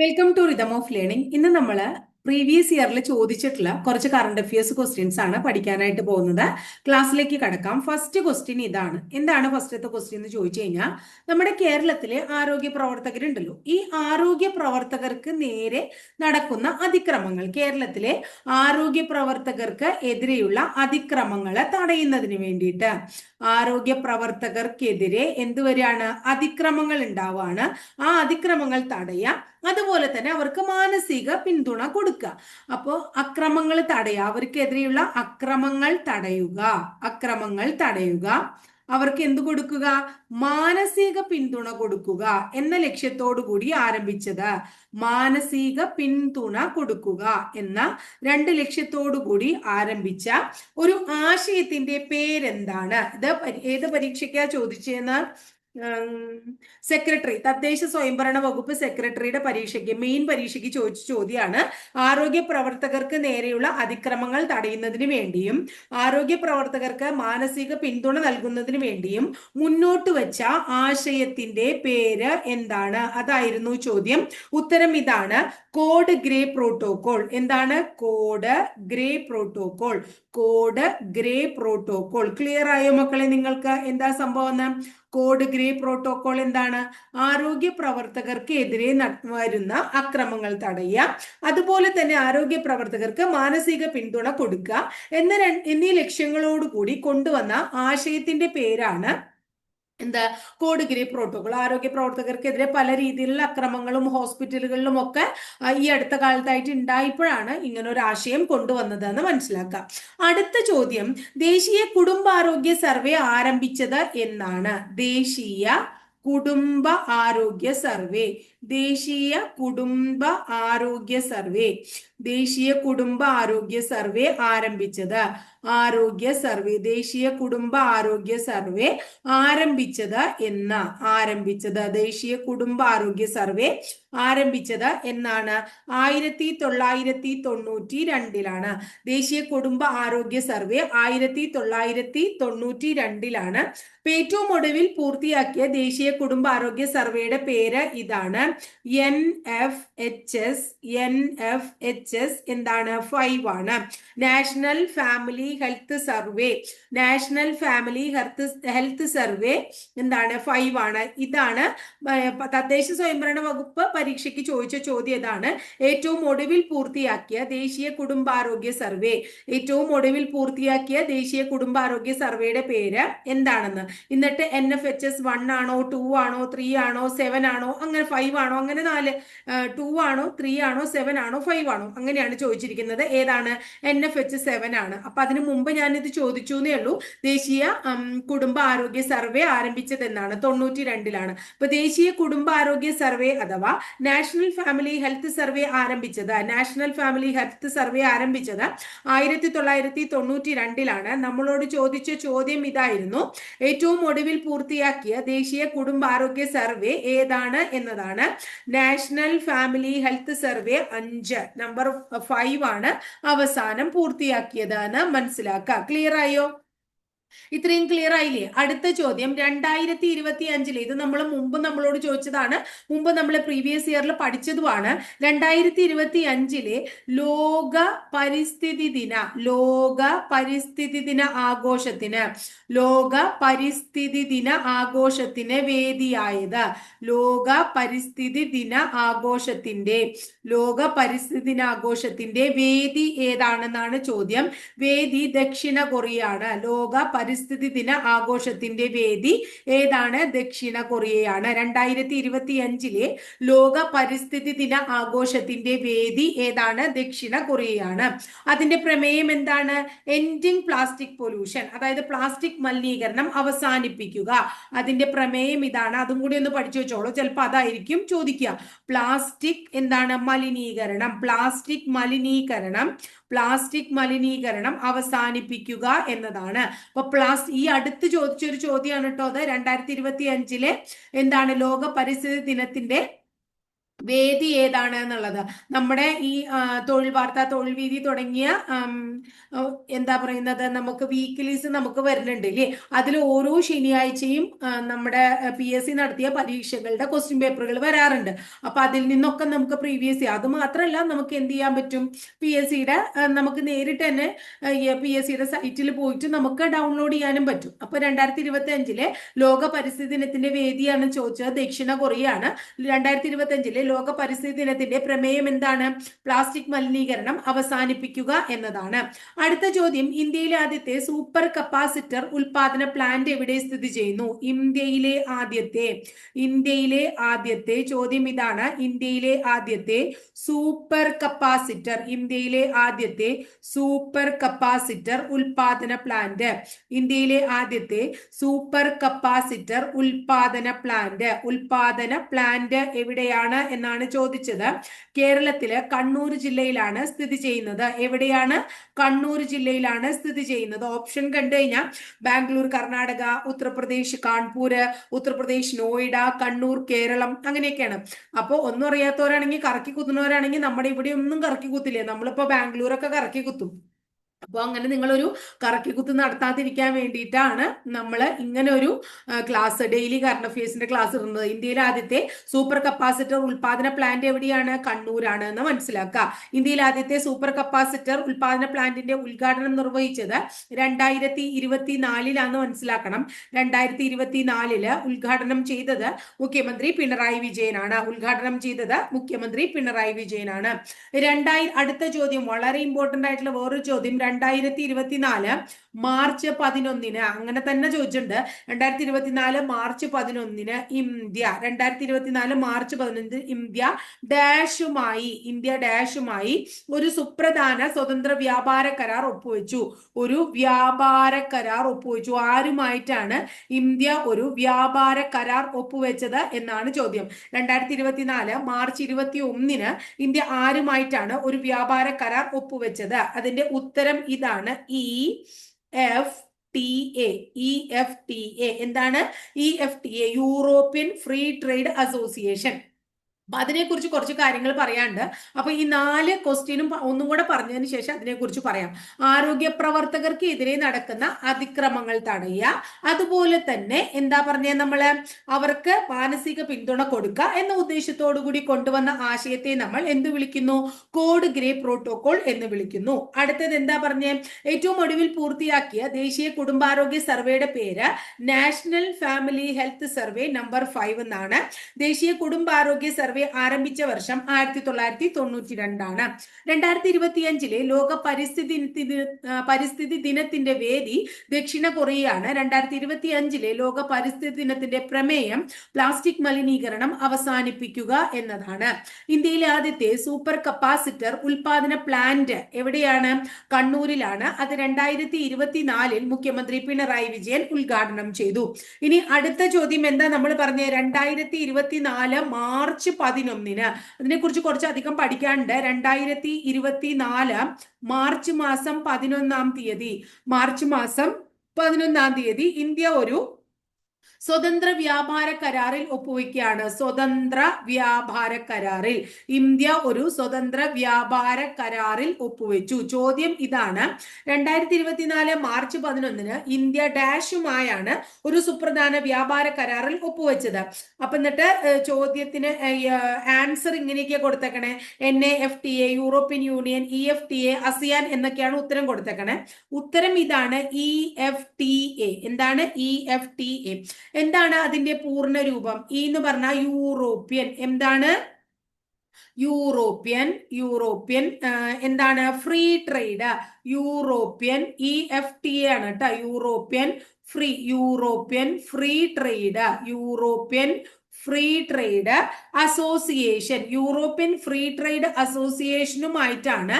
Welcome to rhythm of learning ഇന്ന് നമ്മൾ previous ഇയറിൽ ചോദിച്ചിട്ടുള്ള കുറച്ച് കറണ്ട് അഫയേഴ്സ് ക്വസ്റ്റ്യൻസ് ആണ് പഠിക്കാനായിട്ട് പോകുന്നത്. ക്ലാസ്സിലേക്ക് കടക്കാം. ഫസ്റ്റ് ക്വസ്റ്റ്യൻ ഇതാണ്. എന്താണ് ഫസ്റ്റത്തെ ക്വസ്റ്റ്യൻ എന്ന് ചോദിച്ചു കഴിഞ്ഞാൽ നമ്മുടെ കേരളത്തിലെ ആരോഗ്യ പ്രവർത്തകരുണ്ടല്ലോ. ഈ ആരോഗ്യ പ്രവർത്തകർക്ക് നേരെ നടക്കുന്ന അതിക്രമങ്ങൾ കേരളത്തിലെ ആരോഗ്യ പ്രവർത്തകർക്ക് എതിരെയുള്ള അതിക്രമങ്ങളെ തടയുന്നതിന് വേണ്ടിയിട്ട്. ആരോഗ്യ പ്രവർത്തകർക്കെതിരെ എന്തുവരെയാണ് അതിക്രമങ്ങൾ ഉണ്ടാവുകയാണ് ആ അതിക്രമങ്ങൾ തടയാം അതുപോലെ തന്നെ അവർക്ക് മാനസിക പിന്തുണ കൊടുക്കുക. അപ്പോൾ അക്രമങ്ങൾ തടയുക അവർക്കെതിരെയുള്ള അക്രമങ്ങൾ തടയുക അക്രമങ്ങൾ തടയുക. അവർക്ക് എന്തു കൊടുക്കുക? മാനസിക പിന്തുണ കൊടുക്കുക എന്ന ലക്ഷ്യത്തോടു കൂടി ആരംഭിച്ചത്. മാനസിക പിന്തുണ കൊടുക്കുക എന്ന രണ്ട് ലക്ഷ്യത്തോടു കൂടി ആരംഭിച്ച ഒരു ആശയത്തിന്റെ പേരെന്താണ്? ഇത് ഏത് പരീക്ഷയ്ക്കാ ചോദിച്ചതെന്ന് സെക്രട്ടറി തദ്ദേശ സ്വയംഭരണ വകുപ്പ് സെക്രട്ടറിയുടെ പരീക്ഷയ്ക്ക് മെയിൻ പരീക്ഷയ്ക്ക് ചോദിച്ച ചോദ്യമാണ് ആരോഗ്യ പ്രവർത്തകർക്ക് നേരെയുള്ള അതിക്രമങ്ങൾ തടയുന്നതിന് വേണ്ടിയും ആരോഗ്യ പ്രവർത്തകർക്ക് മാനസിക പിന്തുണ നൽകുന്നതിന് വേണ്ടിയും മുന്നോട്ട് വെച്ച ആശയത്തിന്റെ പേര് എന്താണ്? അതായിരുന്നു ചോദ്യം. ഉത്തരം ഇതാണ് കോഡ് ഗ്രേ പ്രോട്ടോകോൾ. എന്താണ്? Code grey protocol. Code grey protocol. Clear ആയോ മക്കളെ നിങ്ങൾക്ക്? എന്താ സംഭവം കോഡ് ഗ്രേ പ്രോട്ടോകോൾ എന്താണ്? ആരോഗ്യ പ്രവർത്തകർക്ക് എതിരെ വരുന്ന അക്രമങ്ങൾ തടയുക. അതുപോലെ തന്നെ ആരോഗ്യ പ്രവർത്തകർക്ക് മാനസിക പിന്തുണ കൊടുക്കുക. എന്ന എന്നീ ലക്ഷ്യങ്ങളോടുകൂടി കൊണ്ടുവന്ന ആശയത്തിന്റെ പേരാണ് എന്താ കോഡ്ഗിരി പ്രോട്ടോകോൾ ആരോഗ്യ പ്രവർത്തകർക്കെതിരെ പല രീതിയിലുള്ള അക്രമങ്ങളും ഹോസ്പിറ്റലുകളിലും ഒക്കെ ഈ അടുത്ത കാലത്തായിട്ട് ഉണ്ടായപ്പോഴാണ് ഇങ്ങനെ ഒരു ആശയം കൊണ്ടുവന്നത് എന്ന് മനസ്സിലാക്കാം. അടുത്ത ചോദ്യം ദേശീയ കുടുംബാരോഗ്യ സർവേ ആരംഭിച്ചത് എന്നാണ്. ദേശീയ കുടുംബ ആരോഗ്യ സർവേ. ദേശീയ കുടുംബ ആരോഗ്യ സർവേ. ദേശീയ കുടുംബ ആരോഗ്യ സർവേ ആരംഭിച്ചത്. ആരോഗ്യ സർവേ ദേശീയ കുടുംബ ആരോഗ്യ സർവേ ആരംഭിച്ചത് എന്ന ആരംഭിച്ചത് ദേശീയ കുടുംബ ആരോഗ്യ സർവേ ആരംഭിച്ചത് എന്നാണ്. ആയിരത്തി തൊള്ളായിരത്തി തൊണ്ണൂറ്റി രണ്ടിലാണ് ദേശീയ കുടുംബ ആരോഗ്യ സർവേ ആയിരത്തി തൊള്ളായിരത്തി തൊണ്ണൂറ്റി രണ്ടിലാണ് ഏറ്റവും ഒടുവിൽ പൂർത്തിയാക്കിയ ദേശീയ കുടുംബ ആരോഗ്യ സർവേയുടെ പേര് ഇതാണ്. N F H S N F H S എന്താണ്? ഫൈവ് ആണ്. National family health survey national family health health survey എന്താണ്? ഫൈവ് ആണ്. ഇതാണ് തദ്ദേശ സ്വയംഭരണ വകുപ്പ് പരീക്ഷയ്ക്ക് ചോദിച്ച ചോദ്യം ഇതാണ്. ഏറ്റവും ഒടുവിൽ പൂർത്തിയാക്കിയ ദേശീയ കുടുംബാരോഗ്യ സർവേ. ഏറ്റവും ഒടുവിൽ പൂർത്തിയാക്കിയ ദേശീയ കുടുംബാരോഗ്യ സർവേയുടെ പേര് എന്താണെന്ന്? എന്നിട്ട് N F H S one ആണോ ടു ആണോ ത്രീ ആണോ സെവൻ ആണോ അങ്ങനെ ഫൈവ് ആണോ അങ്ങനെ നാല് ടു ആണോ ത്രീ ആണോ സെവൻ ആണോ ഫൈവ് ആണോ? അങ്ങനെയാണ് ചോദിച്ചിരിക്കുന്നത്. ഏതാണ്? എൻ എഫ് എച്ച് സെവൻ ആണ്. അപ്പൊ അതിന് മുമ്പ് ഞാൻ ഇത് ചോദിച്ചു എന്നേ ഉള്ളൂ. ദേശീയ കുടുംബ ആരോഗ്യ സർവേ ആരംഭിച്ചത് എന്നാണ് തൊണ്ണൂറ്റി രണ്ടിലാണ് അപ്പൊ ദേശീയ കുടുംബ ആരോഗ്യ സർവേ അഥവാ നാഷണൽ ഫാമിലി ഹെൽത്ത് സർവേ ആരംഭിച്ചത് നാഷണൽ ഫാമിലി ഹെൽത്ത് സർവേ ആരംഭിച്ചത് ആയിരത്തി തൊള്ളായിരത്തി തൊണ്ണൂറ്റി രണ്ടിലാണ് നമ്മളോട് ചോദിച്ച ചോദ്യം ഇതായിരുന്നു. ഏറ്റവും ഒടുവിൽ പൂർത്തിയാക്കിയ ദേശീയ കുടുംബാരോഗ്യ സർവേ ഏതാണ് എന്നതാണ്. നാഷണൽ ഫാമിലി ഹെൽത്ത് സർവേ അഞ്ച് നമ്പർ ഫൈവ് ആണ് അവസാനം പൂർത്തിയാക്കിയതാണ് എന്ന് മനസ്സിലാക്കുക ക്ലിയർ ആയോ ഇത്രയും ക്ലിയർ ആയില്ലേ? അടുത്ത ചോദ്യം. രണ്ടായിരത്തി ഇരുപത്തി അഞ്ചിൽ ഇത് നമ്മൾ മുമ്പ് നമ്മളോട് ചോദിച്ചതാണ്. മുമ്പ് നമ്മൾ പ്രീവിയസ് ഇയറിൽ പഠിച്ചതുമാണ്. രണ്ടായിരത്തി ഇരുപത്തി അഞ്ചിലെ ലോക പരിസ്ഥിതി ദിന ലോക പരിസ്ഥിതി ദിന ആഘോഷത്തിന് ലോക പരിസ്ഥിതി ദിന ആഘോഷത്തിന് വേദിയായത്. ലോക പരിസ്ഥിതി ദിന ആഘോഷത്തിന്റെ ലോക പരിസ്ഥിതി ദിനാഘോഷത്തിന്റെ വേദി ഏതാണെന്നാണ് ചോദ്യം. വേദി ദക്ഷിണ കൊറിയ ആണ് ലോക പരിസ്ഥിതി ദിന ആഘോഷത്തിന്റെ വേദി ഏതാണ്? ദക്ഷിണ കൊറിയയാണ്. രണ്ടായിരത്തി ഇരുപത്തി അഞ്ചിലെ ലോക പരിസ്ഥിതി ദിന ആഘോഷത്തിന്റെ വേദി ഏതാണ്? ദക്ഷിണ കൊറിയയാണ്. അതിന്റെ പ്രമേയം എന്താണ്? എൻഡിങ് പ്ലാസ്റ്റിക് പൊല്യൂഷൻ അതായത് പ്ലാസ്റ്റിക് മലിനീകരണം അവസാനിപ്പിക്കുക. അതിന്റെ പ്രമേയം ഇതാണ്. അതും കൂടി ഒന്ന് പഠിച്ചു വെച്ചോളൂ. ചിലപ്പോൾ അതായിരിക്കും ചോദിക്കുക. പ്ലാസ്റ്റിക് എന്താണ്? മലിനീകരണം. പ്ലാസ്റ്റിക് മലിനീകരണം പ്ലാസ്റ്റിക് മലിനീകരണം അവസാനിപ്പിക്കുക എന്നതാണ്. അപ്പൊ പ്ലാസ് ഈ അടുത്ത് ചോദിച്ചൊരു ചോദ്യമാണ് കേട്ടോ അത് രണ്ടായിരത്തി ഇരുപത്തി അഞ്ചിലെ എന്താണ് ലോക പരിസ്ഥിതി ദിനത്തിന്റെ വേദി ഏതാണ് എന്നുള്ളത്. നമ്മുടെ ഈ തൊഴിൽ വാർത്ത തൊഴിൽ വീതി തുടങ്ങിയ എന്താ പറയുന്നത്? നമുക്ക് വീക്കിലീസ് നമുക്ക് വരുന്നുണ്ട് ഇല്ലേ? അതിൽ ഓരോ ശനിയാഴ്ചയും നമ്മുടെ പി എസ് സി നടത്തിയ പരീക്ഷകളുടെ ക്വസ്റ്റ്യൻ പേപ്പറുകൾ വരാറുണ്ട്. അപ്പൊ അതിൽ നിന്നൊക്കെ നമുക്ക് പ്രീവിയസ് അത് മാത്രമല്ല നമുക്ക് എന്ത് ചെയ്യാൻ പറ്റും? പി എസ് സിയുടെ നമുക്ക് നേരിട്ട് തന്നെ പി എസ് സിയുടെ സൈറ്റിൽ പോയിട്ട് നമുക്ക് ഡൗൺലോഡ് ചെയ്യാനും പറ്റും. അപ്പൊ രണ്ടായിരത്തി ഇരുപത്തി അഞ്ചിലെ ലോക പരിസ്ഥിതി ദിനത്തിന്റെ വേദിയാണ് ചോദിച്ചത് ദക്ഷിണ കൊറിയ ആണ് രണ്ടായിരത്തി ഇരുപത്തി അഞ്ചിലെ ലോക പരിസ്ഥിതി ദിനത്തിന്റെ പ്രമേയം എന്താണ്? പ്ലാസ്റ്റിക് മലിനീകരണം അവസാനിപ്പിക്കുക എന്നതാണ്. അടുത്ത ചോദ്യം ഇന്ത്യയിലെ ആദ്യത്തെ സൂപ്പർ കപ്പാസിറ്റർ ഉൽപാദന പ്ലാന്റ് എവിടെ സ്ഥിതി ചെയ്യുന്നു? ഇന്ത്യയിലെ ആദ്യത്തെ ഇന്ത്യയിലെ ആദ്യത്തെ ചോദ്യം ഇതാണ്. ഇന്ത്യയിലെ ആദ്യത്തെ സൂപ്പർ കപ്പാസിറ്റർ ഇന്ത്യയിലെ ആദ്യത്തെ സൂപ്പർ കപ്പാസിറ്റർ ഉൽപാദന പ്ലാന്റ് ഇന്ത്യയിലെ ആദ്യത്തെ സൂപ്പർ കപ്പാസിറ്റർ ഉൽപാദന പ്ലാന്റ് ഉൽപാദന പ്ലാന്റ് എവിടെയാണ് എന്നാണ് ചോദിച്ചത്. കേരളത്തിൽ കണ്ണൂർ ജില്ലയിലാണ് സ്ഥിതി ചെയ്യുന്നത്. എവിടെയാണ് കണ്ണൂർ ജില്ലയിലാണ് സ്ഥിതി ചെയ്യുന്നത്? ഓപ്ഷൻ കണ്ടു കഴിഞ്ഞാൽ ബാംഗ്ലൂർ കർണാടക ഉത്തർപ്രദേശ് കാൺപൂർ ഉത്തർപ്രദേശ് നോയിഡ കണ്ണൂർ കേരളം അങ്ങനെയൊക്കെയാണ്. അപ്പോൾ ഒന്നും അറിയാത്തവരാണെങ്കിൽ കറക്കി കുത്തുന്നവരാണെങ്കിൽ നമ്മുടെ ഇവിടെ ഒന്നും കറക്കി കുത്തില്ലേ? നമ്മളിപ്പോ ബാംഗ്ലൂരൊക്കെ കറക്കി കുത്തും. അപ്പോൾ അങ്ങനെ നിങ്ങളൊരു കറക്കിക്കുത്ത് നടത്താതിരിക്കാൻ വേണ്ടിയിട്ടാണ് നമ്മൾ ഇങ്ങനെ ഒരു ക്ലാസ് ഡെയിലി കറണ്ട് അഫയേഴ്സിന്റെ ക്ലാസ് ഇടുന്നത്. ഇന്ത്യയിലെ ആദ്യത്തെ സൂപ്പർ കപ്പാസിറ്റർ ഉൽപാദന പ്ലാന്റ് എവിടെയാണ്? കണ്ണൂരാണ് എന്ന് മനസ്സിലാക്കുക. ഇന്ത്യയിലെ ആദ്യത്തെ സൂപ്പർ കപ്പാസിറ്റർ ഉൽപാദന പ്ലാന്റിന്റെ ഉദ്ഘാടനം നിർവഹിച്ചത് രണ്ടായിരത്തി ഇരുപത്തി നാലിലാന്ന് മനസ്സിലാക്കണം. രണ്ടായിരത്തി ഇരുപത്തി നാലിൽ ഉദ്ഘാടനം ചെയ്തത് മുഖ്യമന്ത്രി പിണറായി വിജയനാണ്. ഉദ്ഘാടനം ചെയ്തത് മുഖ്യമന്ത്രി പിണറായി വിജയനാണ്. രണ്ടായി അടുത്ത ചോദ്യം വളരെ ഇമ്പോർട്ടന്റ് ആയിട്ടുള്ള വേറൊരു ചോദ്യം രണ്ടായിരത്തി ഇരുപത്തിനാല് മാർച്ച് പതിനൊന്നിന് അങ്ങനെ തന്നെ ചോദിച്ചിട്ടുണ്ട്. രണ്ടായിരത്തി ഇരുപത്തിനാല് മാർച്ച് പതിനൊന്നിന് ഇന്ത്യ രണ്ടായിരത്തി ഇരുപത്തിനാല് മാർച്ച് പതിനൊന്നിന് ഇന്ത്യ ഡാഷുമായി ഇന്ത്യ ഡാഷുമായി ഒരു സുപ്രധാന സ്വതന്ത്ര വ്യാപാര കരാർ ഒപ്പുവെച്ചു. ഒരു വ്യാപാര കരാർ ഒപ്പുവെച്ചു. ആരുമായിട്ടാണ് ഇന്ത്യ ഒരു വ്യാപാര കരാർ ഒപ്പുവെച്ചത് എന്നാണ് ചോദ്യം. രണ്ടായിരത്തി ഇരുപത്തിനാല് മാർച്ച് ഇരുപത്തി ഒന്നിന് ഇന്ത്യ ആരുമായിട്ടാണ് ഒരു വ്യാപാര കരാർ ഒപ്പുവെച്ചത്? അതിന്റെ ഉത്തരം ഇതാണ് E F T A E F T A എന്താണ്? E F T A European free trade association അപ്പൊ അതിനെക്കുറിച്ച് കുറച്ച് കാര്യങ്ങൾ പറയാണ്ട് അപ്പൊ ഈ നാല് ക്വസ്റ്റ്യനും ഒന്നും കൂടെ പറഞ്ഞതിന് ശേഷം അതിനെക്കുറിച്ച് പറയാം. ആരോഗ്യ പ്രവർത്തകർക്ക് എതിരെ നടക്കുന്ന അതിക്രമങ്ങൾ തടയുക. അതുപോലെ തന്നെ എന്താ പറഞ്ഞ നമ്മൾ? അവർക്ക് മാനസിക പിന്തുണ കൊടുക്കുക എന്ന ഉദ്ദേശത്തോടു കൂടി കൊണ്ടുവന്ന ആശയത്തെ നമ്മൾ എന്ത് വിളിക്കുന്നു? കോഡ് ഗ്രേ പ്രോട്ടോകോൾ എന്ന് വിളിക്കുന്നു. അടുത്തത് എന്താ പറഞ്ഞേ? ഏറ്റവും ഒടുവിൽ പൂർത്തിയാക്കിയ ദേശീയ കുടുംബാരോഗ്യ സർവേയുടെ പേര് national family health survey number five എന്നാണ്. ദേശീയ കുടുംബാരോഗ്യ സർവേ ആരംഭിച്ച വർഷം ആയിരത്തി തൊള്ളായിരത്തി തൊണ്ണൂറ്റി രണ്ടാണ് രണ്ടായിരത്തി ഇരുപത്തിയഞ്ചിലെ ലോക പരിസ്ഥിതി പരിസ്ഥിതി ദിനത്തിന്റെ വേദി ദക്ഷിണ കൊറിയയാണ്. രണ്ടായിരത്തി ഇരുപത്തി അഞ്ചിലെ ലോക പരിസ്ഥിതി ദിനത്തിന്റെ പ്രമേയം പ്ലാസ്റ്റിക് മലിനീകരണം അവസാനിപ്പിക്കുക എന്നതാണ്. ഇന്ത്യയിലെ ആദ്യത്തെ സൂപ്പർ കപ്പാസിറ്റർ ഉൽപാദന പ്ലാന്റ് എവിടെയാണ്? കണ്ണൂരിലാണ്. അത് രണ്ടായിരത്തി ഇരുപത്തിനാലിൽ മുഖ്യമന്ത്രി പിണറായി വിജയൻ ഉദ്ഘാടനം ചെയ്തു. ഇനി അടുത്ത ചോദ്യം എന്താ? നമ്മൾ പറഞ്ഞ രണ്ടായിരത്തി ഇരുപത്തിനാല് മാർച്ച് പതിനൊന്നിന്. അതിനെക്കുറിച്ച് കുറച്ചധികം പഠിക്കാനുണ്ട്. രണ്ടായിരത്തി ഇരുപത്തിനാല് മാർച്ച് മാസം പതിനൊന്നാം തീയതി. മാർച്ച് മാസം പതിനൊന്നാം തീയതി ഇന്ത്യ ഒരു സ്വതന്ത്ര വ്യാപാര കരാറിൽ ഒപ്പുവെക്കുകയാണ്. സ്വതന്ത്ര വ്യാപാര കരാറിൽ ഇന്ത്യ ഒരു സ്വതന്ത്ര വ്യാപാര കരാറിൽ ഒപ്പുവെച്ചു. ചോദ്യം ഇതാണ്. രണ്ടായിരത്തി ഇരുപത്തിനാല് മാർച്ച് പതിനൊന്നിന് ഇന്ത്യ ഡാഷുമായാണ് ഒരു സുപ്രധാന വ്യാപാര കരാറിൽ ഒപ്പുവെച്ചത്. അപ്പൊ എന്നിട്ട് ചോദ്യത്തിന് ആൻസർ ഇങ്ങനെയൊക്കെ കൊടുത്തേക്കണേ. N A F T A European Union E F T A ASEAN എന്നൊക്കെയാണ് ഉത്തരം കൊടുത്തേക്കണേ. ഉത്തരം ഇതാണ് ഇ എഫ് ടി എ എന്താണ് ഇ എഫ് ടി എ എന്താണ് അതിന്റെ പൂർണ രൂപം ഇ എന്ന് പറഞ്ഞാൽ യൂറോപ്യൻ എന്താണ്? യൂറോപ്യൻ യൂറോപ്യൻ എന്താണ്? Free trade European E F T A ആണ് കേട്ടോ. European free European free trade European free trade association European free trade അസോസിയേഷനുമായിട്ടാണ്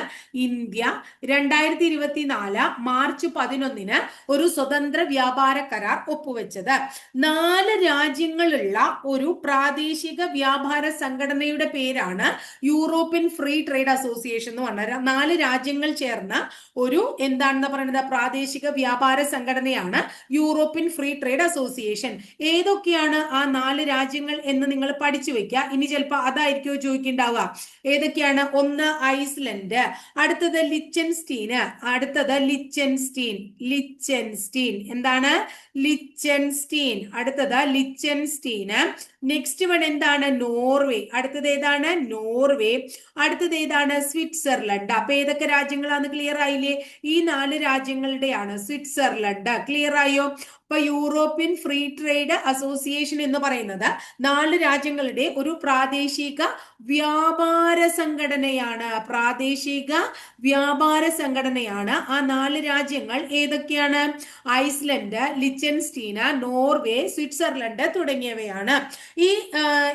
India രണ്ടായിരത്തി ഇരുപത്തിനാല് മാർച്ച് പതിനൊന്നിന് ഒരു സ്വതന്ത്ര വ്യാപാര കരാർ ഒപ്പുവെച്ചത്. നാല് രാജ്യങ്ങളുള്ള ഒരു പ്രാദേശിക വ്യാപാര സംഘടനയുടെ പേരാണ് യൂറോപ്യൻ ഫ്രീ ട്രേഡ് അസോസിയേഷൻ എന്ന് പറഞ്ഞത് നാല് രാജ്യങ്ങൾ ചേർന്ന ഒരു എന്താണെന്ന് പറയുന്നത്? പ്രാദേശിക വ്യാപാര സംഘടനയാണ് യൂറോപ്യൻ ഫ്രീ ട്രേഡ് അസോസിയേഷൻ ഏതൊക്കെയാണ് ആ നാല് രാജ്യങ്ങൾ രാജ്യങ്ങൾ എന്ന് നിങ്ങൾ പഠിച്ചു വെക്കുക. ഇനി ചിലപ്പോൾ അതായിരിക്കും ചോദിക്കണ്ടാവുക ഏതൊക്കെയാണ്? ഒന്ന് ഐസ്ലൻഡ്. അടുത്തത് ലിച്ചൻസ്റ്റീന് അടുത്തത് ലിച്ചൻസ്റ്റീൻ. ലിച്ചൻസ്റ്റീൻ. എന്താണ്? ലിച്ചൻസ്റ്റീൻ. അടുത്തത് ലിച്ചൻസ്റ്റീന് നെക്സ്റ്റ് വൺ എന്താണ്? നോർവേ അടുത്തത് ഏതാണ്? നോർവേ അടുത്തത് ഏതാണ്? സ്വിറ്റ്സർലൻഡ് അപ്പൊ ഏതൊക്കെ രാജ്യങ്ങളാണ് ക്ലിയർ ആയില്ലേ? ഈ നാല് രാജ്യങ്ങളുടെയാണ് സ്വിറ്റ്സർലൻഡ് ക്ലിയർ ആയോ? ഇപ്പൊ യൂറോപ്യൻ ഫ്രീ ട്രേഡ് അസോസിയേഷൻ എന്ന് പറയുന്നത് നാല് രാജ്യങ്ങളുടെ ഒരു പ്രാദേശിക വ്യാപാര സംഘടനയാണ്. പ്രാദേശിക വ്യാപാര സംഘടനയാണ്. ആ നാല് രാജ്യങ്ങൾ ഏതൊക്കെയാണ്? ഐസ്ലൻഡ് ലിച്ചൻസ്റ്റീന നോർവേ സ്വിറ്റ്സർലൻഡ് തുടങ്ങിയവയാണ്. ഈ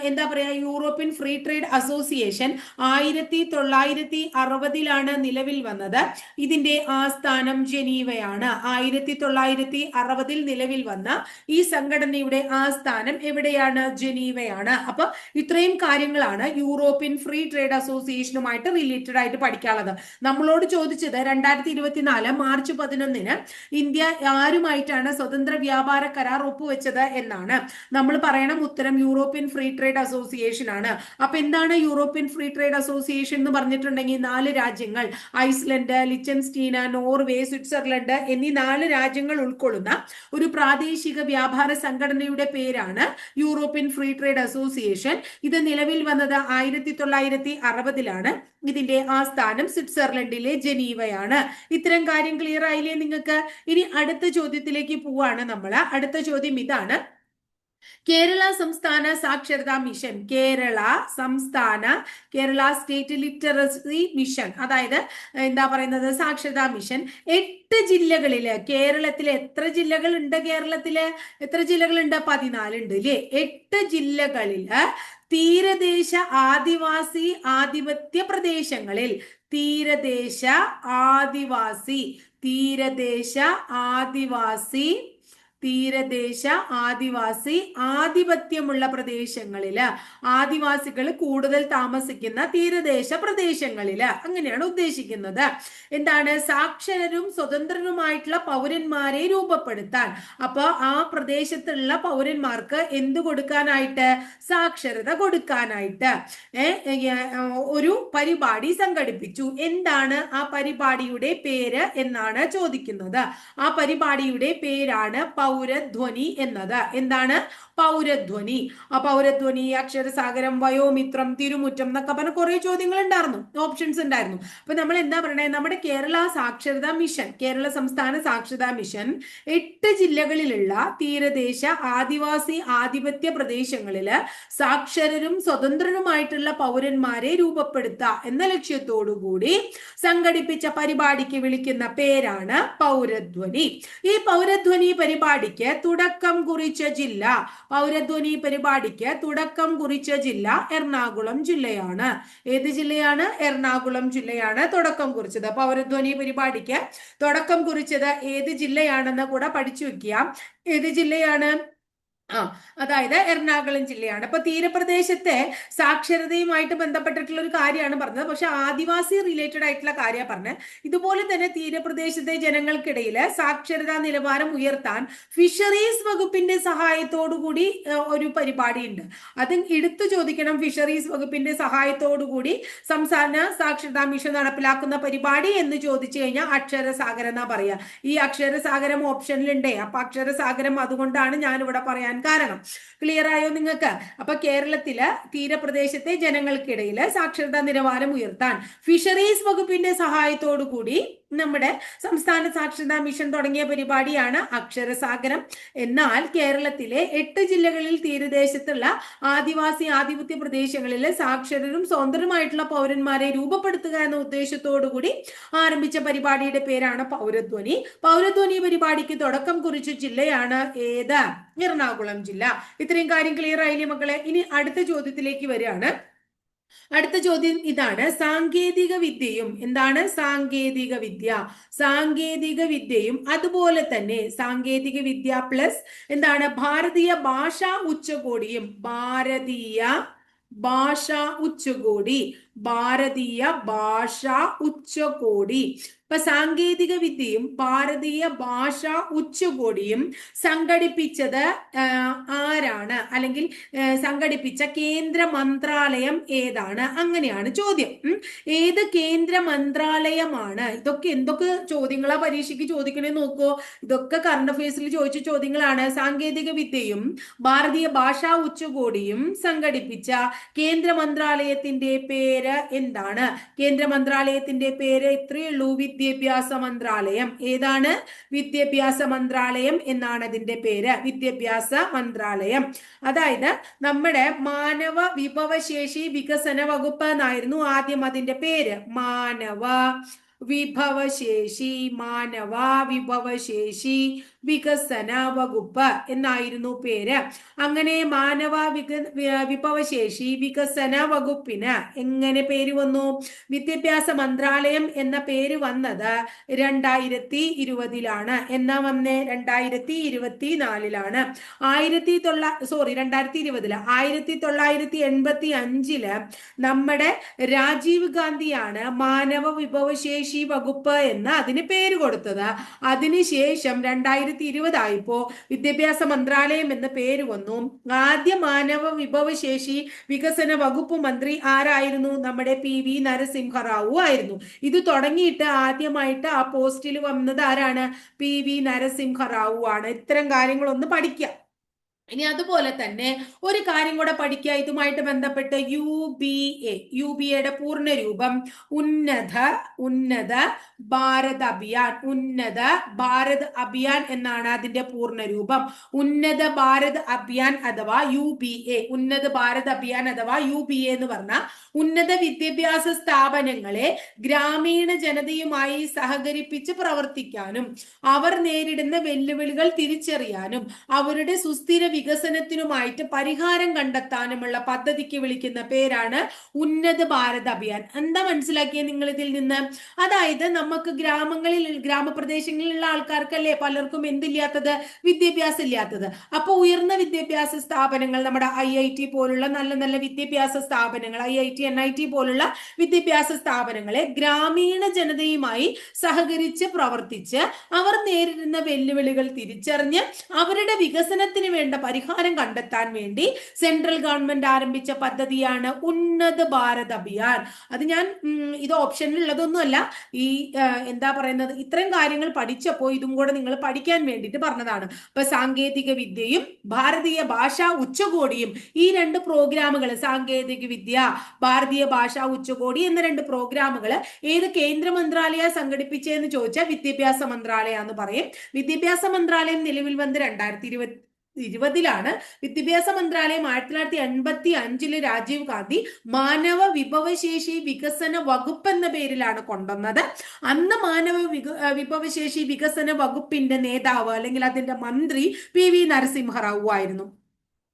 എന്താ പറയാ യൂറോപ്യൻ ഫ്രീ ട്രേഡ് അസോസിയേഷൻ ആയിരത്തി തൊള്ളായിരത്തി അറുപതിലാണ് നിലവിൽ വന്നത്. ഇതിന്റെ ആസ്ഥാനം ജനീവയാണ്. ആയിരത്തി തൊള്ളായിരത്തി അറുപതിൽ നിലവിൽ വന്ന ഈ സംഘടനയുടെ ആസ്ഥാനം എവിടെയാണ്? ജനീവയാണ്. അപ്പൊ ഇത്രയും കാര്യങ്ങളാണ് യൂറോപ്യൻ ഫ്രീ ട്രേഡ് അസോസിയേഷനുമായിട്ട് റിലേറ്റഡ് ആയിട്ട് പഠിക്കാനുള്ളത്. നമ്മളോട് ചോദിച്ചത് രണ്ടായിരത്തി ഇരുപത്തിനാല് മാർച്ച് പതിനൊന്നിന് ഇന്ത്യ ആരുമായിട്ടാണ് സ്വതന്ത്ര വ്യാപാര കരാർ ഒപ്പുവെച്ചത് എന്നാണ്. നമ്മൾ പറയണം ഉത്തരം യൂറോപ്യൻ ഫ്രീ ട്രേഡ് അസോസിയേഷൻ ആണ്. അപ്പൊ എന്താണ് യൂറോപ്യൻ ഫ്രീ ട്രേഡ് അസോസിയേഷൻ എന്ന് പറഞ്ഞിട്ടുണ്ടെങ്കിൽ നാല് രാജ്യങ്ങൾ ഐസ്ലൻഡ് ലിച്ചൻസ്റ്റീന നോർവേ സ്വിറ്റ്സർലൻഡ് എന്നീ നാല് രാജ്യങ്ങൾ ഉൾക്കൊള്ളുന്ന ഒരു പ്രാദേശിക വ്യാപാര സംഘടനയുടെ പേരാണ് യൂറോപ്യൻ ഫ്രീ ട്രേഡ് അസോസിയേഷൻ. ഇത് നിലവിൽ വന്നത് ആയിരത്തി തൊള്ളായിരത്തി അറുപതിലാണ് ഇതിന്റെ ആസ്ഥാനം സ്വിറ്റ്സർലൻഡിലെ ജനീവയാണ്. ഇത്തരം കാര്യം ക്ലിയർ ആയില്ലേ നിങ്ങൾക്ക്? ഇനി അടുത്ത ചോദ്യത്തിലേക്ക് പോവാണ് നമ്മൾ അടുത്ത ചോദ്യം ഇതാണ് കേരള സംസ്ഥാന സാക്ഷരതാ മിഷൻ കേരള സംസ്ഥാന കേരള സ്റ്റേറ്റ് ലിറ്ററസി മിഷൻ അതായത് എന്താ പറയുന്നത്? സാക്ഷരതാ മിഷൻ. എട്ട് ജില്ലകളിൽ കേരളത്തിലെ എത്ര ജില്ലകൾ ഉണ്ട് കേരളത്തിൽ എത്ര ജില്ലകളുണ്ട്? പതിനാലുണ്ട് ഇല്ലേ എട്ട് ജില്ലകളിൽ തീരദേശ ആദിവാസി ആധിപത്യ പ്രദേശങ്ങളിൽ തീരദേശ ആദിവാസി തീരദേശ ആദിവാസി തീരദേശ ആദിവാസി ആധിപത്യമുള്ള പ്രദേശങ്ങളിൽ ആദിവാസികൾ കൂടുതൽ താമസിക്കുന്ന തീരദേശ പ്രദേശങ്ങളിൽ അങ്ങനെയാണ് ഉദ്ദേശിക്കുന്നത്. എന്താണ്? സാക്ഷരരും സ്വതന്ത്രരുമായിട്ടുള്ള പൗരന്മാരെ രൂപപ്പെടുത്താൻ. അപ്പൊ ആ പ്രദേശത്തുള്ള പൗരന്മാർക്ക് എന്ത് കൊടുക്കാനായിട്ട്? സാക്ഷരത കൊടുക്കാനായിട്ട്. ഒരു പരിപാടി സംഘടിപ്പിച്ചു. എന്താണ് ആ പരിപാടിയുടെ പേര് എന്നാണ് ചോദിക്കുന്നത്. ആ പരിപാടിയുടെ പേരാണ് പൗരധ്വനി എന്നത്. എന്താണ്? പൗരധ്വനി. ആ പൗരധ്വനി അക്ഷരസാഗരം വയോമിത്രം തിരുമുറ്റം എന്നൊക്കെ പറഞ്ഞ കുറെ ചോദ്യങ്ങൾ ഉണ്ടായിരുന്നു ഓപ്ഷൻസ് ഉണ്ടായിരുന്നു. അപ്പൊ നമ്മൾ എന്താ പറയണേ? നമ്മുടെ കേരള സാക്ഷരതാ മിഷൻ കേരള സംസ്ഥാന സാക്ഷരതാ മിഷൻ എട്ട് ജില്ലകളിലുള്ള തീരദേശ ആദിവാസി ആധിപത്യ പ്രദേശങ്ങളിൽ സാക്ഷരരും സ്വതന്ത്രരുമായിട്ടുള്ള പൗരന്മാരെ രൂപപ്പെടുത്തുക എന്ന ലക്ഷ്യത്തോടുകൂടി സംഘടിപ്പിച്ച പരിപാടിക്ക് വിളിക്കുന്ന പേരാണ് പൗരധ്വനി. ഈ പൗരധ്വനി പരിപാടിക്ക് തുടക്കം കുറിച്ച ജില്ല. പൗരധ്വനി പരിപാടിക്ക് തുടക്കം കുറിച്ച ജില്ല എറണാകുളം ജില്ലയാണ്. ഏത് ജില്ലയാണ്? എറണാകുളം ജില്ലയാണ് തുടക്കം കുറിച്ചത്. പൗരധ്വനി പരിപാടിക്ക് തുടക്കം കുറിച്ചത് ഏത് ജില്ലയാണെന്ന് കൂടെ പഠിച്ചു വെക്കുക ഏത് ജില്ലയാണ്? ആ അതായത് എറണാകുളം ജില്ലയാണ്. അപ്പൊ തീരപ്രദേശത്തെ സാക്ഷരതയുമായിട്ട് ബന്ധപ്പെട്ടിട്ടുള്ള ഒരു കാര്യമാണ് പറഞ്ഞത്. പക്ഷെ ആദിവാസി റിലേറ്റഡ് ആയിട്ടുള്ള കാര്യമാണ് പറഞ്ഞത്. ഇതുപോലെ തന്നെ തീരപ്രദേശത്തെ ജനങ്ങൾക്കിടയിൽ സാക്ഷരതാ നിലവാരം ഉയർത്താൻ ഫിഷറീസ് വകുപ്പിന്റെ കൂടി ഒരു പരിപാടിയുണ്ട്. അത് എടുത്തു ചോദിക്കണം ഫിഷറീസ് വകുപ്പിന്റെ കൂടി സംസ്ഥാന സാക്ഷരതാ മിഷൻ നടപ്പിലാക്കുന്ന പരിപാടി എന്ന് ചോദിച്ചു കഴിഞ്ഞാൽ അക്ഷരസാഗരം എന്നാ പറയാ ഈ അക്ഷരസാഗരം ഓപ്ഷനിലുണ്ടേ അപ്പൊ അക്ഷരസാഗരം അതുകൊണ്ടാണ് ഞാൻ ഇവിടെ പറയാൻ കാരണം. ക്ലിയർ ആയോ നിങ്ങൾക്ക്? അപ്പൊ കേരളത്തിൽ തീരപ്രദേശത്തെ ജനങ്ങൾക്കിടയിൽ സാക്ഷരതാ നിലവാരം ഉയർത്താൻ ഫിഷറീസ് വകുപ്പിന്റെ സഹായത്തോടു കൂടി നമ്മുടെ സംസ്ഥാന സാക്ഷരതാ മിഷൻ തുടങ്ങിയ പരിപാടിയാണ് അക്ഷരസാഗരം. എന്നാൽ കേരളത്തിലെ എട്ട് ജില്ലകളിൽ തീരദേശത്തുള്ള ആദിവാസി ആധിപത്യ പ്രദേശങ്ങളിലെ സാക്ഷരരും സ്വതന്ത്രരുമായിട്ടുള്ള പൗരന്മാരെ രൂപപ്പെടുത്തുക എന്ന ഉദ്ദേശത്തോടു കൂടി ആരംഭിച്ച പരിപാടിയുടെ പേരാണ് പൗരധ്വനി. പൗരധ്വനി പരിപാടിക്ക് തുടക്കം കുറിച്ച ജില്ലയാണ് ഏത്? എറണാകുളം ജില്ല. ഇത്രയും കാര്യം ക്ലിയർ ആയില്ലേ മക്കളെ? ഇനി അടുത്ത ചോദ്യത്തിലേക്ക് വരികയാണ്. അടുത്ത ചോദ്യം ഇതാണ്. സാങ്കേതിക വിദ്യയും എന്താണ്? സാങ്കേതിക വിദ്യ. സാങ്കേതിക വിദ്യയും അതുപോലെ തന്നെ സാങ്കേതിക വിദ്യ പ്ലസ് എന്താണ്? ഭാരതീയ ഭാഷാ ഉച്ചകോടിയും ഭാരതീയ ഭാഷാ ഉച്ചകോടി. ഭാരതീയ ഭാഷാ ഉച്ചകോടി. ഇപ്പൊ സാങ്കേതിക വിദ്യയും ഭാരതീയ ഭാഷ ഉച്ചകോടിയും സംഘടിപ്പിച്ചത് ആരാണ്? അല്ലെങ്കിൽ സംഘടിപ്പിച്ച കേന്ദ്ര മന്ത്രാലയം ഏതാണ്? അങ്ങനെയാണ് ചോദ്യം. ഏത് കേന്ദ്ര മന്ത്രാലയമാണ്? ഇതൊക്കെ എന്തൊക്കെ ചോദ്യങ്ങളാ പരീക്ഷയ്ക്ക് ചോദിക്കണേ നോക്കൂ. ഇതൊക്കെ കറണ്ട് അഫയേഴ്സിൽ ചോദിച്ച ചോദ്യങ്ങളാണ്. സാങ്കേതിക വിദ്യയും ഭാരതീയ ഭാഷാ ഉച്ചകോടിയും സംഘടിപ്പിച്ച കേന്ദ്ര മന്ത്രാലയത്തിന്റെ പേര് എന്താണ്? കേന്ദ്ര മന്ത്രാലയത്തിന്റെ പേര് ഇത്രയേ ഉള്ളൂ. വിദ്യാഭ്യാസ മന്ത്രാലയം. ഏതാണ്? വിദ്യാഭ്യാസ മന്ത്രാലയം എന്നാണ് അതിന്റെ പേര്. വിദ്യാഭ്യാസ മന്ത്രാലയം. അതായത് നമ്മുടെ മാനവ വിഭവശേഷി വികസന വകുപ്പ് എന്നായിരുന്നു ആദ്യം അതിന്റെ പേര്. മാനവ വിഭവശേഷി മാനവ വിഭവശേഷി വികസന വകുപ്പ് എന്നായിരുന്നു പേര്. അങ്ങനെ മാനവ വിക വിഭവശേഷി വികസന വകുപ്പിന് എങ്ങനെ പേര് വന്നു? വിദ്യാഭ്യാസ മന്ത്രാലയം എന്ന പേര് വന്നത് രണ്ടായിരത്തി ഇരുപതിലാണ് എന്നാ വന്നേ? രണ്ടായിരത്തി ഇരുപത്തി നാലിലാണ് ആയിരത്തി തൊള്ള സോറി രണ്ടായിരത്തി ഇരുപതിൽ ആയിരത്തി തൊള്ളായിരത്തി എൺപത്തി അഞ്ചിൽ നമ്മുടെ രാജീവ് ഗാന്ധിയാണ് മാനവ വിഭവശേഷി വകുപ്പ് എന്ന് അതിന് പേര് കൊടുത്തത്. അതിനുശേഷം രണ്ടായിരത്തി ഇരുപതായപ്പോ വിദ്യാഭ്യാസ മന്ത്രാലയം എന്ന പേര് വന്നു. ആദ്യ മാനവ വിഭവശേഷി വികസന വകുപ്പ് മന്ത്രി ആരായിരുന്നു? നമ്മുടെ പി വി നരസിംഹറാവു ആയിരുന്നു. ഇത് തുടങ്ങിയിട്ട് ആദ്യമായിട്ട് ആ പോസ്റ്റിൽ വന്നത് ആരാണ്? പി വി നരസിംഹറാവു ആണ്. ഇത്തരം കാര്യങ്ങളൊന്ന് പഠിക്കുക ഇനി അതുപോലെ തന്നെ ഒരു കാര്യം കൂടെ പഠിക്കുക. ഇതുമായിട്ട് ബന്ധപ്പെട്ട് U B A U B എയുടെ പൂർണ രൂപം ഉന്നത ഉന്നത ഭാരത് അഭിയാൻ ഉന്നത ഭാരത് അഭിയാൻ എന്നാണ് അതിന്റെ പൂർണ രൂപം ഉന്നത ഭാരത് അഭിയാൻ അഥവാ യു ബി എ ഉന്നത ഭാരത് അഭിയാൻ അഥവാ യു ബി എ എന്ന് പറഞ്ഞ ഉന്നത വിദ്യാഭ്യാസ സ്ഥാപനങ്ങളെ ഗ്രാമീണ ജനതയുമായി സഹകരിപ്പിച്ച് പ്രവർത്തിക്കാനും അവർ നേരിടുന്ന വെല്ലുവിളികൾ തിരിച്ചറിയാനും അവരുടെ സുസ്ഥിര വികസനത്തിനുമായിട്ട് പരിഹാരം കണ്ടെത്താനുമുള്ള പദ്ധതിക്ക് വിളിക്കുന്ന പേരാണ് ഉന്നത ഭാരത് അഭിയാൻ. എന്താ മനസ്സിലാക്കിയത് നിങ്ങൾ ഇതിൽ നിന്ന്? അതായത് നമുക്ക് ഗ്രാമങ്ങളിൽ ഗ്രാമപ്രദേശങ്ങളിലുള്ള ആൾക്കാർക്കല്ലേ പലർക്കും എന്തില്ലാത്തത്? വിദ്യാഭ്യാസം ഇല്ലാത്തത് അപ്പൊ ഉയർന്ന വിദ്യാഭ്യാസ സ്ഥാപനങ്ങൾ നമ്മുടെ ഐ ഐ ടി പോലുള്ള നല്ല നല്ല വിദ്യാഭ്യാസ സ്ഥാപനങ്ങൾ I I T N I T പോലുള്ള വിദ്യാഭ്യാസ സ്ഥാപനങ്ങളെ ഗ്രാമീണ ജനതയുമായി സഹകരിച്ച് പ്രവർത്തിച്ച് അവർ നേരിടുന്ന വെല്ലുവിളികൾ തിരിച്ചറിഞ്ഞ് അവരുടെ വികസനത്തിന് വേണ്ട പരിഹാരം കണ്ടെത്താൻ വേണ്ടി സെൻട്രൽ ഗവൺമെന്റ് ആരംഭിച്ച പദ്ധതിയാണ് ഉന്നത ഭാരത് അഭിയാൻ. അത് ഞാൻ ഇത് ഓപ്ഷനിൽ ഉള്ളതൊന്നുമല്ല. ഈ എന്താ പറയുന്നത്? ഇത്രയും കാര്യങ്ങൾ പഠിച്ചപ്പോൾ ഇതും കൂടെ നിങ്ങൾ പഠിക്കാൻ വേണ്ടിയിട്ട് പറഞ്ഞതാണ്. ഇപ്പൊ സാങ്കേതിക വിദ്യയും ഭാരതീയ ഭാഷാ ഉച്ചകോടിയും ഈ രണ്ട് പ്രോഗ്രാമുകൾ സാങ്കേതിക വിദ്യ ഭാരതീയ ഭാഷാ ഉച്ചകോടി എന്ന രണ്ട് പ്രോഗ്രാമുകൾ ഏത് കേന്ദ്ര മന്ത്രാലയ സംഘടിപ്പിച്ചതെന്ന് ചോദിച്ചാൽ വിദ്യാഭ്യാസ മന്ത്രാലയ എന്ന് പറയും. വിദ്യാഭ്യാസ മന്ത്രാലയം നിലവിൽ വന്ന് രണ്ടായിരത്തി ഇരുപത്തി ഇരുപതിലാണ്. വിദ്യാഭ്യാസ മന്ത്രാലയം ആയിരത്തി തൊള്ളായിരത്തി എൺപത്തി അഞ്ചിൽ രാജീവ് ഗാന്ധി മാനവ വിഭവശേഷി വികസന വകുപ്പ് എന്ന പേരിലാണ് കൊണ്ടുവന്നത്. അന്ന് മാനവ വിഭവശേഷി വികസന വകുപ്പിന്റെ നേതാവ് അല്ലെങ്കിൽ അതിന്റെ മന്ത്രി പി വി നരസിംഹറാവു ആയിരുന്നു.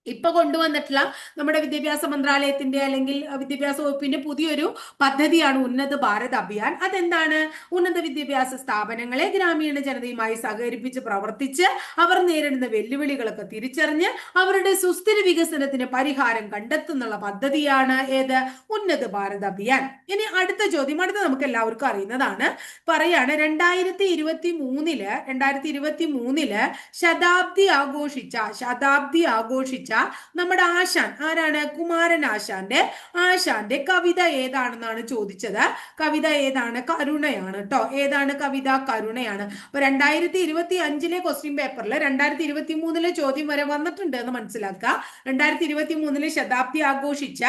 ഇപ്പൊ കൊണ്ടുവന്നിട്ടുള്ള നമ്മുടെ വിദ്യാഭ്യാസ മന്ത്രാലയത്തിന്റെ അല്ലെങ്കിൽ വിദ്യാഭ്യാസ വകുപ്പിന്റെ പുതിയൊരു പദ്ധതിയാണ് ഉന്നത ഭാരത് അഭിയാൻ. അതെന്താണ്? ഉന്നത വിദ്യാഭ്യാസ സ്ഥാപനങ്ങളെ ഗ്രാമീണ ജനതയുമായി സഹകരിപ്പിച്ച് പ്രവർത്തിച്ച് അവർ നേരിടുന്ന വെല്ലുവിളികളൊക്കെ തിരിച്ചറിഞ്ഞ് അവരുടെ സുസ്ഥിര വികസനത്തിന് പരിഹാരം കണ്ടെത്തുന്നുള്ള പദ്ധതിയാണ് ഏത്? ഉന്നത ഭാരത് അഭിയാൻ. ഇനി അടുത്ത ചോദ്യം അടുത്ത നമുക്ക് എല്ലാവർക്കും അറിയുന്നതാണ്. പറയാണ് രണ്ടായിരത്തി ഇരുപത്തി മൂന്നിൽ രണ്ടായിരത്തി ഇരുപത്തി മൂന്നിൽ ശതാബ്ദി ആഘോഷിച്ച ശതാബ്ദി ആഘോഷിച്ച നമ്മുടെ ആശാൻ ആരാണ്? കുമാരൻ ആശാന്റെ ആശാന്റെ കവിത ഏതാണെന്നാണ് ചോദിച്ചത്. കവിത ഏതാണ്? കരുണയാണ് കേട്ടോ ഏതാണ് കവിത? കരുണയാണ്. അപ്പൊ രണ്ടായിരത്തി ഇരുപത്തി അഞ്ചിലെ ക്വസ്റ്റ്യൻ പേപ്പറിൽ രണ്ടായിരത്തി ഇരുപത്തി മൂന്നിലെ ചോദ്യം വരെ വന്നിട്ടുണ്ട് എന്ന് മനസ്സിലാക്കുക. രണ്ടായിരത്തി ഇരുപത്തി മൂന്നിലെ ശതാബ്ദി ആഘോഷിച്ച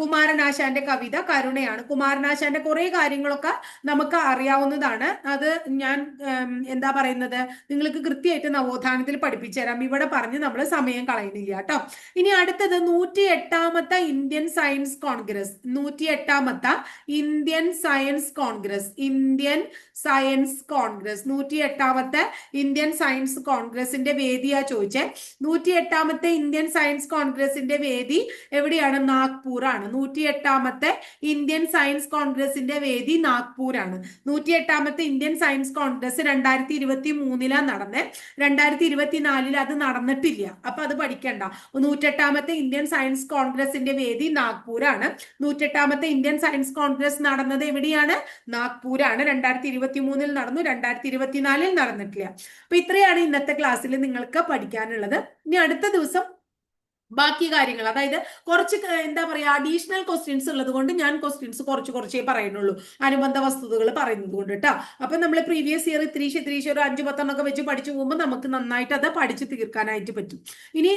കുമാരനാശാന്റെ കവിത കരുണയാണ്. കുമാരനാശാന്റെ കുറെ കാര്യങ്ങളൊക്കെ നമുക്ക് അറിയാവുന്നതാണ്. അത് ഞാൻ എന്താ പറയുന്നത്? നിങ്ങൾക്ക് കൃത്യമായിട്ട് നവോത്ഥാനത്തിൽ പഠിപ്പിച്ചു തരാം ഇവിടെ പറഞ്ഞ് നമ്മൾ സമയം കളയുന്നില്ല കേട്ടോ ഇനി അടുത്തത് നൂറ്റി എട്ടാമത്തെ ഇന്ത്യൻ സയൻസ് കോൺഗ്രസ്. നൂറ്റി എട്ടാമത്തെ Indian science congress. Indian science congress. നൂറ്റി എട്ടാമത്തെ ഇന്ത്യൻ സയൻസ് കോൺഗ്രസിന്റെ വേദിയാ ചോദിച്ചേ. നൂറ്റി എട്ടാമത്തെ ഇന്ത്യൻ സയൻസ് കോൺഗ്രസിന്റെ വേദി എവിടെയാണ്? നാഗ്പൂർ ആണ് നൂറ്റി എട്ടാമത്തെ ഇന്ത്യൻ സയൻസ് കോൺഗ്രസിന്റെ വേദി നാഗ്പൂർ ആണ് നൂറ്റി എട്ടാമത്തെ ഇന്ത്യൻ സയൻസ് കോൺഗ്രസ് രണ്ടായിരത്തി ഇരുപത്തി മൂന്നിലാണ് നടന്നത് രണ്ടായിരത്തി ഇരുപത്തിനാലിൽ അത് നടന്നിട്ടില്ല. അപ്പൊ അത് പഠിക്കണ്ട. നൂറ്റെട്ടാമത്തെ ഇന്ത്യൻ സയൻസ് കോൺഗ്രസിന്റെ വേദി നാഗ്പൂരാണ്. നൂറ്റെട്ടാമത്തെ ഇന്ത്യൻ സയൻസ് കോൺഗ്രസ് നടന്നത് എവിടെയാണ്? നാഗ്പൂരാണ്. രണ്ടായിരത്തി ഇരുപത്തി മൂന്നിൽ നടന്നു രണ്ടായിരത്തി ഇരുപത്തിനാലിൽ നടന്നിട്ടില്ല. അപ്പൊ ഇത്രയാണ് ഇന്നത്തെ ക്ലാസ്സിൽ നിങ്ങൾക്ക് പഠിക്കാനുള്ളത്. ഇനി അടുത്ത ദിവസം ബാക്കി കാര്യങ്ങൾ. അതായത് കുറച്ച് എന്താ പറയുക അഡീഷണൽ ക്വസ്റ്റ്യൻസ് ഉള്ളത് കൊണ്ട് ഞാൻ ക്വസ്റ്റ്യൻസ് കുറച്ച് കുറച്ചേ പറയുന്നുള്ളൂ. അനുബന്ധ വസ്തുതകൾ പറയുന്നത് കൊണ്ട് കേട്ടോ അപ്പൊ നമ്മൾ പ്രീവിയസ് ഇയർ ഇത്രീശ് ഇത്രീശ് ഒരു അഞ്ചു പത്തെണ്ണൊക്കെ വെച്ച് പഠിച്ചു പോകുമ്പോൾ നമുക്ക് നന്നായിട്ട് അത് പഠിച്ച് തീർക്കാനായിട്ട് പറ്റും. ഇനി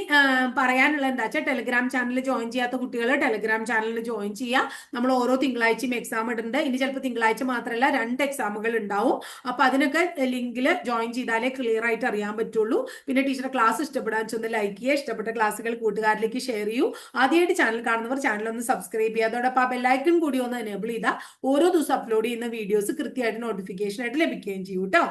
പറയാനുള്ള എന്താ വെച്ചാൽ ടെലിഗ്രാം ചാനൽ ജോയിൻ ചെയ്യാത്ത കുട്ടികൾ ടെലിഗ്രാം ചാനലിൽ ജോയിൻ ചെയ്യുക നമ്മൾ ഓരോ തിങ്കളാഴ്ചയും എക്സാം ഇടുന്നുണ്ട് ഇനി ചിലപ്പോൾ തിങ്കളാഴ്ച മാത്രമല്ല രണ്ട് എക്സാമുകൾ ഉണ്ടാവും. അപ്പൊ അതിനൊക്കെ ലിങ്കിൽ ജോയിൻ ചെയ്താലേ ക്ലിയർ ആയിട്ട് അറിയാൻ പറ്റുള്ളൂ. പിന്നെ ടീച്ചറെ ക്ലാസ് ഇഷ്ടപ്പെടാൻ ചെന്ന് ലൈക്ക് ചെയ്യുക. ഇഷ്ടപ്പെട്ട ക്ലാസ്സുകൾ കൂട്ടുകാരിലേക്ക് ഷെയർ ചെയ്യൂ. ആദ്യമായിട്ട് ചാനൽ കാണുന്നവർ ചാനൽ ഒന്ന് സബ്സ്ക്രൈബ് ചെയ്യുക. അതോടൊപ്പം ആ ബെല്ലൈക്കൺ കൂടി ഒന്ന് എനേബിൾ ചെയ്താൽ ഓരോ ദിവസം അപ്ലോഡ് ചെയ്യുന്ന വീഡിയോസ് കൃത്യമായിട്ട് നോട്ടിഫിക്കേഷൻ ആയിട്ട് ലഭിക്കുകയും ചെയ്യും കേട്ടോ